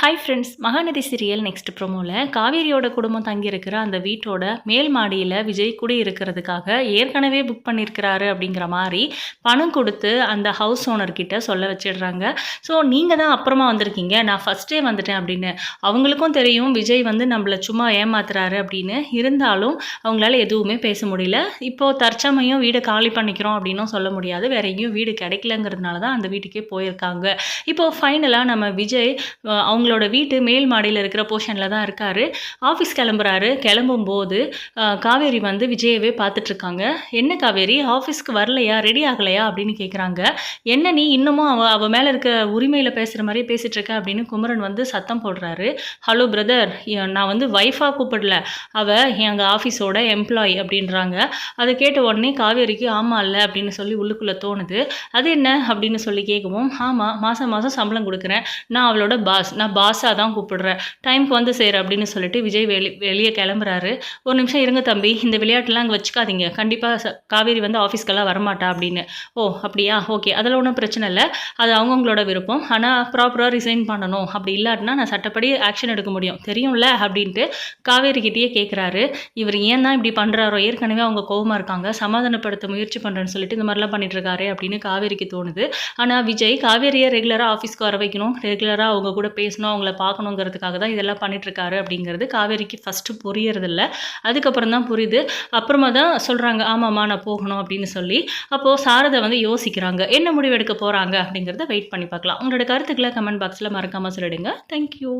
Hi friends Mahanadhi serial next ப்ரோமோவில் காவேரியோட குடும்பம் தங்கியிருக்கிற அந்த வீட்டோட மேல் மாடியில் விஜய் குடி இருக்கிறதுக்காக ஏற்கனவே புக் பண்ணியிருக்கிறாரு அப்படிங்கிற மாதிரி பணம் கொடுத்து அந்த ஹவுஸ் ஓனர்கிட்ட சொல்ல வச்சிடுறாங்க. ஸோ நீங்கள் தான் அப்புறமா வந்திருக்கீங்க. நான் ஃபஸ்ட்டே வந்துட்டேன் அப்படின்னு அவங்களுக்கும் தெரியும். விஜய் வந்து நம்மளை சும்மா ஏமாத்துறாரு அப்படின்னு. இருந்தாலும் அவங்களால எதுவுமே பேச முடியல. இப்போது தற்சமயம் வீடை காலி பண்ணிக்கிறோம் அப்படின்னும் சொல்ல முடியாது. வேற எங்கேயும் வீடு கிடைக்கலங்கிறதுனால தான் அந்த வீட்டுக்கே போயிருக்காங்க. இப்போது ஃபைனலாக நம்ம விஜய் அவங்க அவங்களோட வீட்டு மேல் மாடியில் இருக்கிற போர்ஷனில் தான் இருக்கார். ஆஃபீஸ் கிளம்புறாரு. கிளம்பும்போது காவேரி வந்து விஜயவே பார்த்துட்ருக்காங்க. என்ன காவேரி? ஆஃபீஸ்க்கு வரலையா? ரெடி ஆகலையா? அப்படின்னு கேட்குறாங்க என்ன நீ இன்னமும் அவ அவள் மேலே இருக்க உரிமையில் பேசுகிற மாதிரியே பேசிகிட்ருக்க அப்படின்னு குமரன் வந்து சத்தம் போடுறாரு. ஹலோ பிரதர் நான் வந்து ஒய்ஃபாக கூப்பிடல. அவள் எங்கள் ஆஃபீஸோட எம்ப்ளாயி அப்படின்றாங்க. அதை கேட்ட உடனே காவேரிக்கு ஆமாம் இல்லை அப்படின்னு சொல்லி உள்ளுக்குள்ளே தோணுது. அது என்ன? அப்படின்னு சொல்லி கேட்கவும் ஆமாம் மாதம் மாதம் சம்பளம் கொடுக்குறேன். நான் அவளோட பாஸ் நான் பாஸாக தான் கூப்பிடுறேன் டைம்க்கு வந்து செய்கிற அப்படின்னு சொல்லிட்டு விஜய் வெளி வெளியே கிளம்புறாரு. ஒரு நிமிஷம் இருங்க தம்பி இந்த விளையாட்டுலாம் அங்கே வச்சுக்காதீங்க. கண்டிப்பாக காவேரி வந்து ஆஃபீஸ்க்கெல்லாம் வரமாட்டா அப்படின்னு. ஓ அப்படியா? ஓகே. அதில் ஒன்றும் பிரச்சனை இல்லை. அது அவங்கவுங்களோட விருப்பம். ஆனால் ப்ராப்பராக ரிசைன் பண்ணணும். அப்படி இல்லாட்டினா நான் சட்டப்படி ஆக்ஷன் எடுக்க முடியும். தெரியும்ல? அப்படின்ட்டு காவேரி கிட்டேயே கேட்குறாரு இவர் ஏன் தான் இப்படி பண்ணுறாரோ ஏற்கனவே அவங்க கோவமாக இருக்காங்க. சமாதானப்படுத்த முயற்சி பண்ணுறேன்னு சொல்லிட்டு இந்த மாதிரிலாம் பண்ணிட்டு இருக்காரு அப்படின்னு காவேரிக்கு தோணுது. ஆனால் விஜய் காவேரியை ரெகுலராக ஆஃபீஸ்க்கு வர வைக்கணும். ரெகுலராக அவங்க கூட பேசணும். அவங்கள பார்க்கணுங்கிறதுக்காக தான் இதெல்லாம் பண்ணிட்டுருக்காரு அப்படிங்கிறது காவேரிக்கு ஃபஸ்ட்டு புரியறதில்ல. அதுக்கப்புறம் தான் புரியுது. அப்புறமா தான் சொல்கிறாங்க ஆமாம்மா நான் போகணும் அப்படின்னு சொல்லி. அப்போது சாரதை வந்து யோசிக்கிறாங்க என்ன முடிவு எடுக்க போகிறாங்க அப்படிங்கிறத வெயிட் பண்ணி பார்க்கலாம். உங்களோட கருத்துக்களை கமெண்ட் பாக்ஸில் மறக்காமல் சொல்லிடுங்க. தேங்க்யூ